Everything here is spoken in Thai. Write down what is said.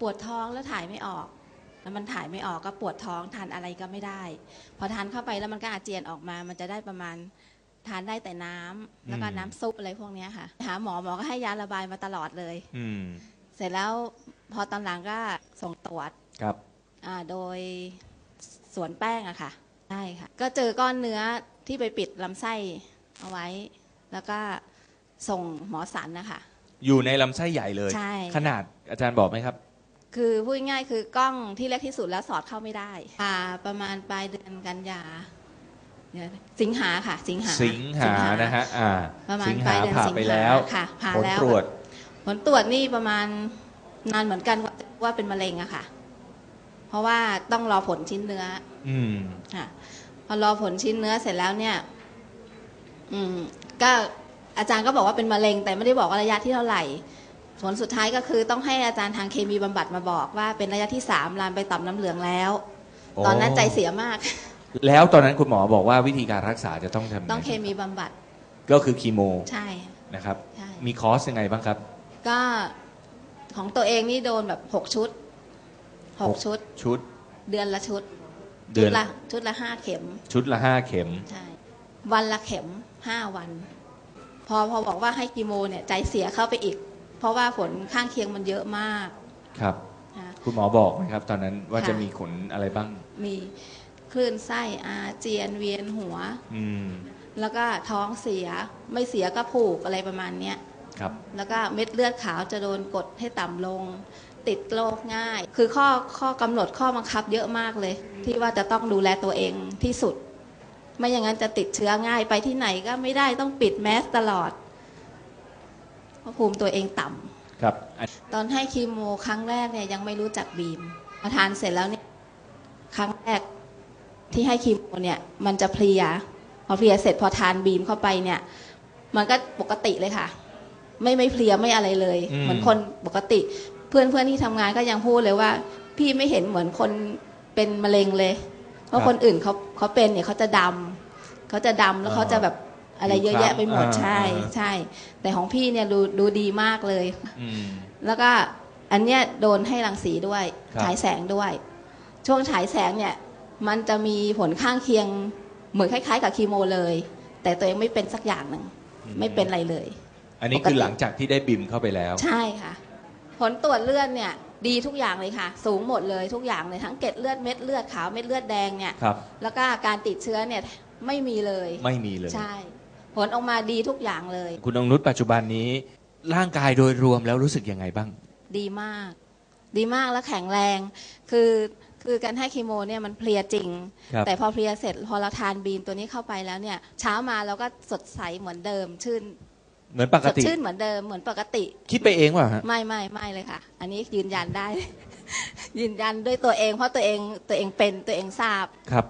ปวดท้องแล้วถ่ายไม่ออก แล้วมันถ่ายไม่ออกก็ปวดท้องทานอะไรก็ไม่ได้ พอทานเข้าไปแล้วมันก็อาเจียนออกมา มันจะได้ประมาณทานได้แต่น้ำแล้วก็อืมน้ำซุปอะไรพวกเนี้ยค่ะหาหมอหมอก็ให้ยาระบายมาตลอดเลย อืมเสร็จแล้วพอตอนหลังก็ส่งตรวจครับอ่าโดยสวนแป้งอะค่ะใช่ค่ะ ก็เจอก้อนเนื้อที่ไปปิดลำไส้เอาไว้ แล้วก็ส่งหมอสันนะคะ อยู่ในลำไส้ใหญ่เลยใช่ขนาดอาจารย์บอกไหมครับ คือพูดง่ายๆคือกล้องที่เล็กที่สุดแล้วสอดเข้าไม่ได้ผ่าประมาณปลายเดือนกันยาเดี๋ยวสิงหาค่ะ สิงหาสิงหานะฮะอ่าประมาณสิงปลาหายเดือนผ่าสิงไปหาแล้วค่ะผ่าผลแล้วตรวจผลตรวจนี่ประมาณนานเหมือนกันว่าว่าเป็นมะเร็งอะค่ะ เพราะว่าต้องรอผลชิ้นเนื้ออืมค่ะพอรอผลชิ้นเนื้อเสร็จแล้วเนี่ย อืม ก็อาจารย์ก็บอกว่าเป็นมะเร็ง แต่ไม่ได้บอกว่าระยะที่เท่าไหร่ ผลสุดท้ายก็คือต้องให้อาจารย์ทางเคมีบำบัดมาบอกว่าเป็นระยะที่สามลามไปต่อมน้ำเหลืองแล้วโอ้ตอนนั้นใจเสียมาก แล้วตอนนั้นคุณหมอบอกว่าวิธีการรักษาจะต้องทำไต้องเคมีบำบัด ก็คือคีโม ใช่นะครับใช่มีคอร์สยังไงบ้างครับ ก็ของตัวเองนี่โดนแบบหกชุดหหกกชุด ชุด เดือนละชุด เดือนชุละชุดละห้าเข็ม ชุดละห้าเข็มใช่วันละเข็มห้าวัน พอพอบอกว่าให้กีโมเนี่ยใจเสียเข้าไปอีก เพราะว่าผลข้างเคียงมันเยอะมากครับ นะคุณหมอบอกไหมครับ ตอนนั้นว่าค่ะจะมีขนอะไรบ้าง มีคลื่นไส้อาเจียนเวียนหัว อืมแล้วก็ท้องเสียไม่เสียก็ผูกอะไรประมาณเนี้ย ครับแล้วก็เม็ดเลือดขาวจะโดนกดให้ต่ำลง ติดโรคง่าย คือข้อข้อกำหนดข้อบังคับเยอะมากเลย ที่ว่าจะต้องดูแลตัวเองที่สุด ไม่อย่างนั้นจะติดเชื้อง่ายไปที่ไหนก็ไม่ได้ต้องปิดแมสตลอด เพราะภูมิตัวเองต่ำครับอันตอนให้คีโมครั้งแรกเนี่ยยังไม่รู้จักบีมพอทานเสร็จแล้วเนี่ยครั้งแรกที่ให้คีโมเนี่ย มันจะเพลียพอเพลียเสร็จพอทานบีมเข้าไปเนี่ย มันก็ปกติเลยค่ะ ไม่ไม่เพลียไม่อะไรเลย เหมือนคนปกติ เพื่อนเพื่อนที่ทำงานก็ยังพูดเลยว่า พี่ไม่เห็นเหมือนคนเป็นมะเร็งเลย เพราะคนอื่นเขาเขาเป็นเนี่ยเขาจะดำเขาจะดำแล้วเขาจะแบบ อะไรเยอะแยะไปหมดใช่ใช่ แต่ของพี่เนี่ยดูดูดีมากเลย อืม แล้วก็อันเนี้ยโดนให้รังสีด้วยครับ ฉายแสงด้วย ช่วงฉายแสงเนี่ย มันจะมีผลข้างเคียงเหมือนคล้าย ๆ กับคีโมเลย แต่ตัวเองไม่เป็นสักอย่างหนึ่งไม่เป็นอะไรเลย อันนี้คือหลังจากที่ได้บิมเข้าไปแล้ว ใช่ค่ะ ผลตรวจเลือดเนี่ยดีทุกอย่างเลยค่ะ สูงหมดเลยทุกอย่างเลยทั้งเกล็ดเลือดเม็ดเลือดขาวเม็ดเลือดแดงเนี่ย ครับ แล้วก็การติดเชื้อเนี่ยไม่มีเลย ไม่มีเลย ใช่ ผลออกมาดีทุกอย่างเลย คุณองนุชปัจจุบันนี้ ร่างกายโดยรวมแล้วรู้สึกยังไงบ้าง ดีมาก ดีมากและแข็งแรง คือคือการให้คีโมเนี่ยมันเพลียจริง ครับ แต่พอเพลียเสร็จพอเราทานบีมตัวนี้เข้าไปแล้วเนี่ย เช้ามาเราก็สดใสเหมือนเดิม ชื่นเหมือนปกสดติ ชื่นเหมือนเดิมเหมือนปกติ คิดไปเองว่าฮะ ไม่ไม่ไม่เลยค่ะ อันนี้ยืนยันได้ ยืนยันด้วยตัวเอง เพราะตัวเองตัวเองเป็นตัวเองทราบ ครับ